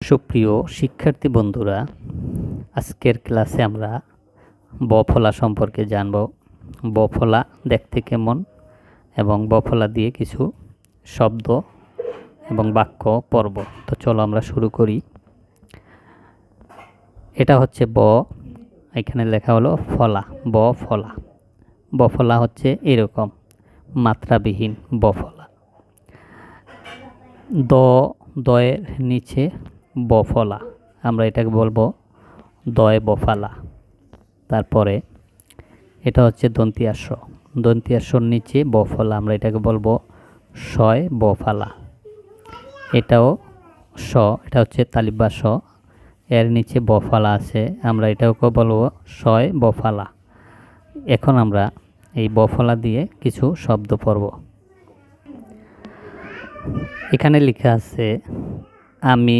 সুপ্রিয় শিক্ষার্থী বন্ধুরা, আজকের ক্লাসে আমরা বফলা সম্পর্কে জানব। বফলা দেখতে কেমন এবং বফলা দিয়ে কিছু শব্দ এবং বাক্য, পর্ব। তো চলো আমরা শুরু করি। এটা হচ্ছে ব, এখানে লেখা হলো ফলা ব ফলা বফলা হচ্ছে এরকম, মাত্রাবিহীন বফলা। দ, দয়ের নিচে বফলা। আমরা এটাকে বলব দয় বফালা। তারপরে এটা হচ্ছে দন্তিয়াস্য দন্তিয়াস্যর নিচে বফলা, আমরা এটাকে বলব শয় বফালা। এটাও স, এটা হচ্ছে তালিবা স। এর নিচে বফালা আছে, আমরা এটাকে বলব শয় বফালা। এখন আমরা এই বফলা দিয়ে কিছু শব্দ পড়ব। এখানে লেখা আছে আমি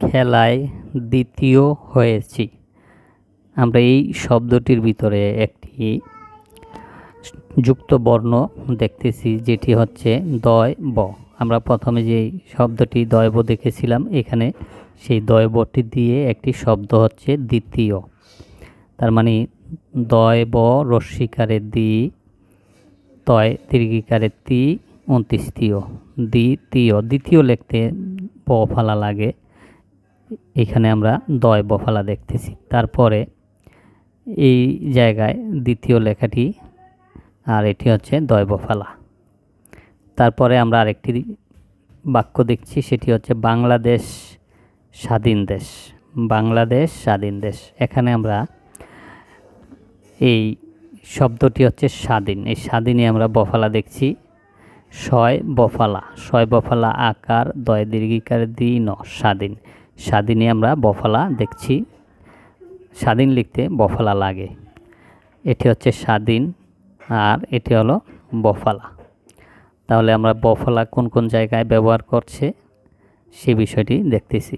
খেলায় দ্বিতীয় হয়েছি। আমরা এই শব্দটির ভিতরে একটি যুক্ত বর্ণ দেখতেছি, যেটি হচ্ছে দয় ব। আমরা প্রথমে যে শব্দটি দয়ব দেখেছিলাম, এখানে সেই দয়বটি দিয়ে একটি শব্দ হচ্ছে দ্বিতীয়। তার মানে দয় ব রস্বীকারের দি, তয় দীর্ঘিকারের তি উনত্রিশতীয় দ্বিতীয় দ্বিতীয় লিখতে ব ফালা লাগে। এখানে আমরা দয় বফালা দেখতেছি। তারপরে এই জায়গায় দ্বিতীয় লেখাটি, আর এটি হচ্ছে দয় বফালা। তারপরে আমরা আরেকটি বাক্য দেখছি, সেটি হচ্ছে বাংলাদেশ স্বাধীন দেশ। বাংলাদেশ স্বাধীন দেশ। এখানে আমরা এই শব্দটি হচ্ছে স্বাধীন। এই স্বাধীনে আমরা বফালা দেখছি। শয় বফালা। শয় বফালা আকার, দয় দীর্ঘিকার দিন স্বাধীন। স্বাধীনে আমরা বফালা দেখছি। স্বাধীন লিখতে বফালা লাগে। এটি হচ্ছে স্বাধীন আর এটি হলো বফালা। তাহলে আমরা বফালা কোন কোন জায়গায় ব্যবহার করছে সে বিষয়টি দেখতেছি।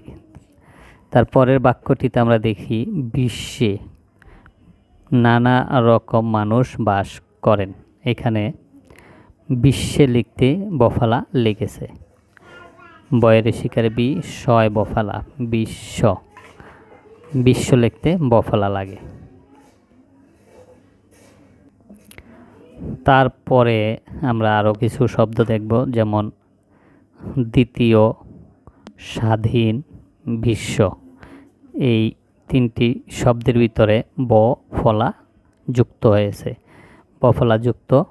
তারপরের বাক্যটিতে আমরা দেখি, বিশ্বে নানা রকম মানুষ বাস করেন। এখানে বিশ্বে লিখতে বফালা লিখেছে বয়ের শিকারে বি শয় বফালা বিশ্ব বিশ্ব লিখতে বফালা লাগে। তারপরে আমরা আরও কিছু শব্দ দেখব, যেমন দ্বিতীয় স্বাধীন বিশ্ব। এই তিনটি শব্দের ভিতরে ব, ফলা যুক্ত হয়েছে। বফলা যুক্ত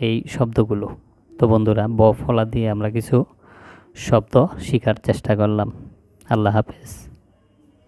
এই শব্দগুলো। তো বন্ধুরা, ব ফলা দিয়ে আমরা কিছু শব্দ শেখার চেষ্টা করলাম। আল্লাহ হাফেজ।